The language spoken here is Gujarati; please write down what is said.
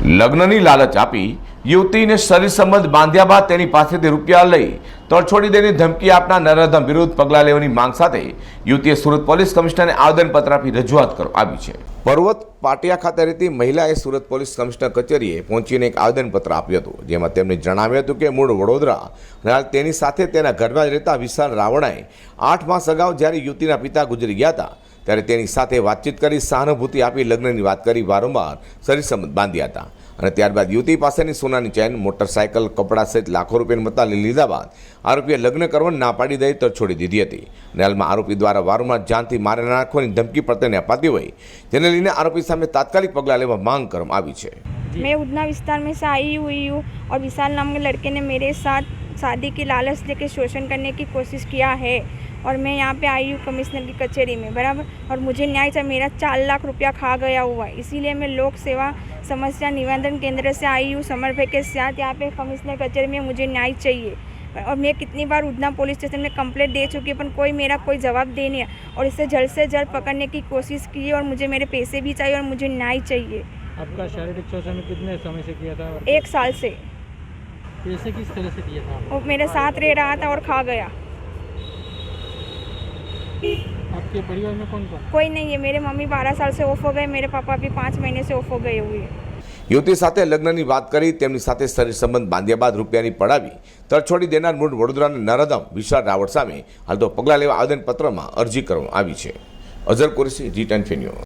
લગ્નની લાલચ આપી યુવતીને શરીર બાંધ્યા બાદ તેની પાસેથી રૂપિયા લઈ તરછોડી દેની ધમકી આપનાર નરાધમ વિરુદ્ધ પગલાં લેવાની માંગ સાથે યુવતીએ સુરત પોલીસ કમિશનરને આવેદનપત્ર આપી રજૂઆત કરવા આવી છે. પર્વત પાટિયા ખાતે રહેતી મહિલાએ સુરત પોલીસ કમિશનર કચેરીએ પહોંચીને એક આવેદનપત્ર આપ્યું હતું, જેમાં તેમણે જણાવ્યું હતું કે મૂળ વડોદરા અને તેની સાથે તેના ઘરમાં જ રહેતા વિશાલ રાવણાએ આઠ માસ અગાઉ જ્યારે યુવતીના પિતા ગુજરી ગયા હતા ત્યારે તેની સાથે વાતચીત કરી સહાનુભૂતિ આપી લગ્નની વાત કરી વારંવાર શરીર સંબંધ બાંધ્યા હતા અને ત્યારબાદ યુવતી પાસેની સોનાની ચેન મોટરસાયકલ કપડાં સહિત લાખો રૂપિયાની મત્તા લઈ લીધા બાદ આરોપીએ લગ્ન કરવાની ના પાડી દઈ તો છોડી દીધી હતી અને હાલમાં આરોપી દ્વારા વારંવાર જાનથી મારી નાખવાની ધમકી પણ તેને અપાતી હોય જેને લઈને આરોપી સામે તાત્કાલિક પગલાં લેવા માંગ કરવામાં આવી છે मैं उधना विस्तार में से आई हुई हूँ और विशाल नाम के लड़के ने मेरे साथ शादी की लालच लेके शोषण करने की कोशिश किया है और मैं यहाँ पे आई हूँ कमिश्नर की कचहरी में बराबर? और मुझे न्याय चाहिए मेरा चार लाख रुपया खा गया हुआ है। इसीलिए मैं लोक सेवा समस्या निवेदन केंद्र से आई हूँ समर भाई के साथ यहाँ पे कमिश्नर कचहरी में मुझे न्याय चाहिए। और मैं कितनी बार उधना पुलिस स्टेशन में कंप्लेंट दे चुकी है पर कोई मेरा कोई जवाब दे नहीं है और इसे जल्द से जल्द पकड़ने की कोशिश की है और मुझे मेरे पैसे भी चाहिए और मुझे न्याय चाहिए। आपका शारीरिक शोषण कितने समय से किया था? एक साल से। कैसे किस तरह से किया था वो मेरे साथ रह रहा था और खा गया। आपके परिवार में कौन कौन कोई नहीं है मेरे मम्मी बारह साल से ऑफ हो गए मेरे पापा भी पाँच महीने से ऑफ हो गए हुए हैं યુવતી સાથે લગ્નની વાત કરી તેમની સાથે શરીર સંબંધ બાંધ્યા બાદ રૂપિયાની પડાવી તરછોડી દેનાર મૂળ વડોદરાના નરાધમ વિશાળ રાવળ સામે હાલ તો પગલાં લેવા આવેદનપત્રમાં અરજી કરવામાં આવી છે અઝર કુરેશી જી ટેન ન્યૂઝ